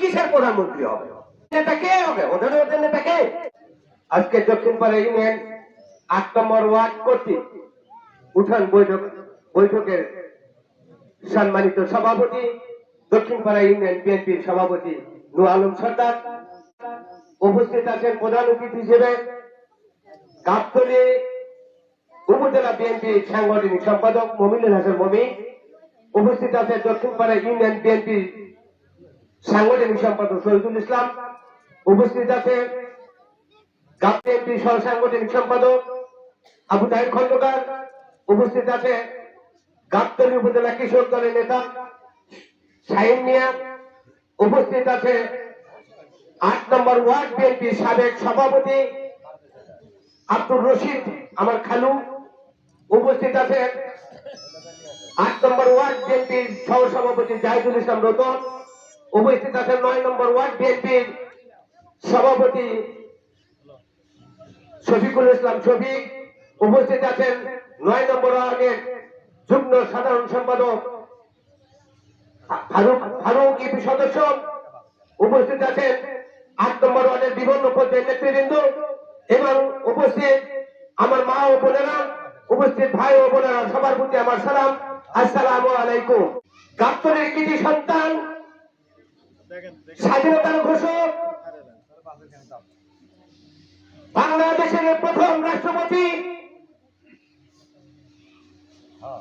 কিসের প্রধানমন্ত্রী হবে? নেতা কে হবে? ওদের ওদের নেতা কে? আজকে দক্ষিণ পাড়া ইউনিয়ন আট নম্বর ওয়ার্ড কর্তৃক উঠান বৈঠক, বৈঠকের সম্মানিত সভাপতি, দক্ষিণ পাড়া ইউনিয়ন বিএনপির সভাপতি নু আলম সর্দার। উপস্থিত আছেন প্রধান অতিথি হিসেবে গাবতলী উপজেলা বিএনপি সাংগঠনিক সম্পাদক মমিনুল হাসান মমি। উপস্থিত আছে দক্ষিণ পাড়া ইউনিয়ন বিএনপি সাংগঠনিক সম্পাদক শহীদুল ইসলাম উপস্থিত আছে। গাব সহ সাংগঠনিক সম্পাদক আবু তাহের খন্দকার উপস্থিত আছে। গাবতলী উপজেলা কৃষক দলের নেতা শাহিন মিয়া উপস্থিত আছে। আট নম্বর ওয়ার্ড বিএনপির সাবেক সভাপতি আব্দুর রশিদ আমার খালু উপস্থিত আছে। আট নম্বর ওয়ার্ড বিএনপির সহ সভাপতি জাহিদুল ইসলাম রতন উপস্থিত আছে নয় নম্বর ওয়ার্ড বিএনপির সভাপতি শফিকুল ইসলাম শফিক উপস্থিত আছেন নয় নম্বর ওয়ার্ডের যুগ্ম সাধারণ সম্পাদক ফারুক ফারুক ইপি সদস্য। উপস্থিত আছেন আট নম্বর ওয়ার্ডের বিভিন্ন পর্যায়ের নেতৃবৃন্দ এবং উপস্থিত আমার মা ও বোনেরা, উপস্থিত ভাই ও বোনেরা, সবার প্রতি আমার সালাম। আসসালাম আলাইকুম। গাবতলের কৃতি সন্তান স্বাধীনতার ঘোষক। বাংলাদেশের প্রথম রাষ্ট্রপতি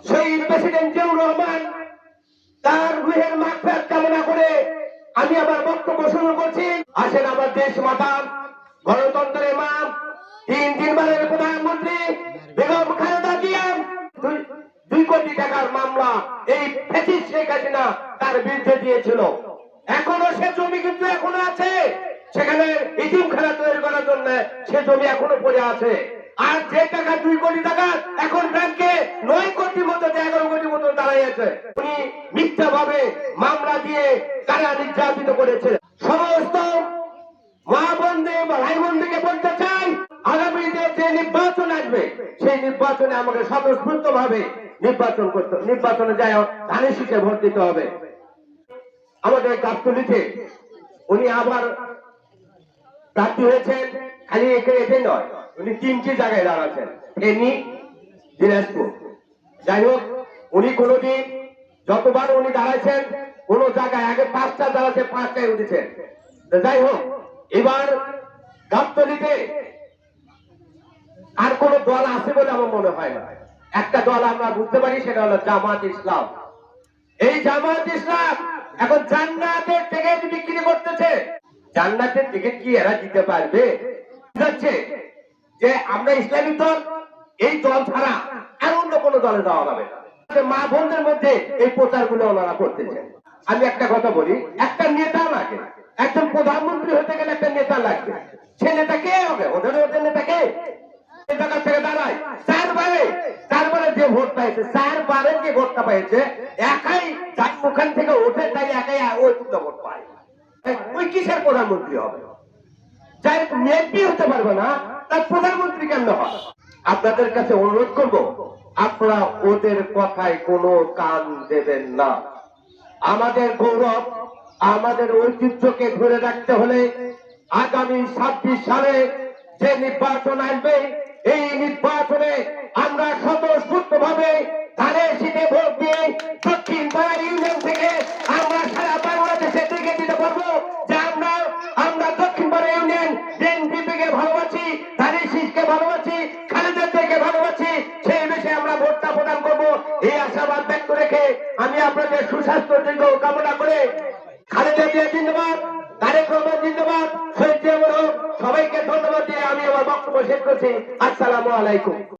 শহীদ প্রেসিডেন্ট জিয়াউর রহমান, তার রুহের মাগফিরাত কামনা করে আমি আমার বক্তব্য শুরু করছি। আসেন আমার দেশ মাতা, গণতন্ত্রের মা, তিন তিনবারের প্রধানমন্ত্রী বেগম খালেদা জিয়া। দুই কোটি টাকার মামলা এই ফেসিস শেখ হাসিনা তার বিরুদ্ধে দিয়েছিল। এখনও সে জমি কিন্তু এখনও আছে। সেখানে ইতিম খেলা তৈরি করার জন্য সে জমি এখনও পড়ে আছে। আর যে টাকা দুই কোটি টাকা এখন ব্যাংকে নয় কোটি মতো এগারো কোটি মতো দাঁড়াইছে উনি মিথ্যা ভাবে মামলা দিয়ে কারা নির্যাতিত করেছে? সমস্ত মা বন্ধে বা ভাই বন্ধুকে বলতে চাই, আগামীতে যে নির্বাচন আসবে, সেই নির্বাচনে আমাকে স্বতঃস্ফূর্ত ভাবে নির্বাচন করতে নির্বাচনে যায় ধানের শীষে ভোট দিতে হবে। আমাদের গাবতলিতে উনি আবার প্রার্থী হয়েছেন খালি একে এতে নয়, উনি তিনটি জায়গায় দাঁড়াচ্ছেন ফেনী দিনাজপুর। যাই হোক, উনি কোনোদিন যতবার উনি দাঁড়াইছেন, কোন জায়গায় আগে পাঁচটা দাঁড়াচ্ছে পাঁচটায় উঠেছেন যাই হোক, এবার গাবতলিতে আর কোন দল আছে বলে আমার মনে হয় না। একটা দল আমরা বুঝতে পারি, সেটা হলো জামাত ইসলাম। এই জামাত ইসলাম এখন জান্নাতের টিকিট বিক্রি করতেছে। জান্নাতের টিকিট কি এরা দিতে পারবে? যাচ্ছে যে আমরা ইসলামিক দল, এই দল ছাড়া আর অন্য কোন দলে যাওয়া যাবে। মা বোনদের মধ্যে এই প্রচারগুলো ওনারা করতেছে আমি একটা কথা বলি, একটা নেতা লাগে, একজন প্রধানমন্ত্রী হতে গেলে একটা নেতা লাগবে সে নেতা কে হবে ওদের ওদের নেতা কে এই জায়গা থেকে দাঁড়ায় চারবারে চারবারে যে ভোট পাইছে চারবারে যে ভোটটা পাইছে একাই যার ওখান থেকে ওঠে, তাই একাই ওই দুটো ভোট পায়। ওই কিসের প্রধানমন্ত্রী হবে? যাই এমপি হতে পারবে না, তার প্রধানমন্ত্রী কেন হবে? আপনাদের কাছে অনুরোধ করব, আপনারা ওদের কথায় কোনো কান দেবেন না। আমাদের গৌরব, আমাদের ঐতিহ্যকে ধরে রাখতে হলে আগামী ছাব্বিশ সালে যে নির্বাচন আসবে, এই নির্বাচনে আমরা স্বতঃস্ফূর্ত ভাবে বক্তব্য শেষ আসসালামু আলাইকুম।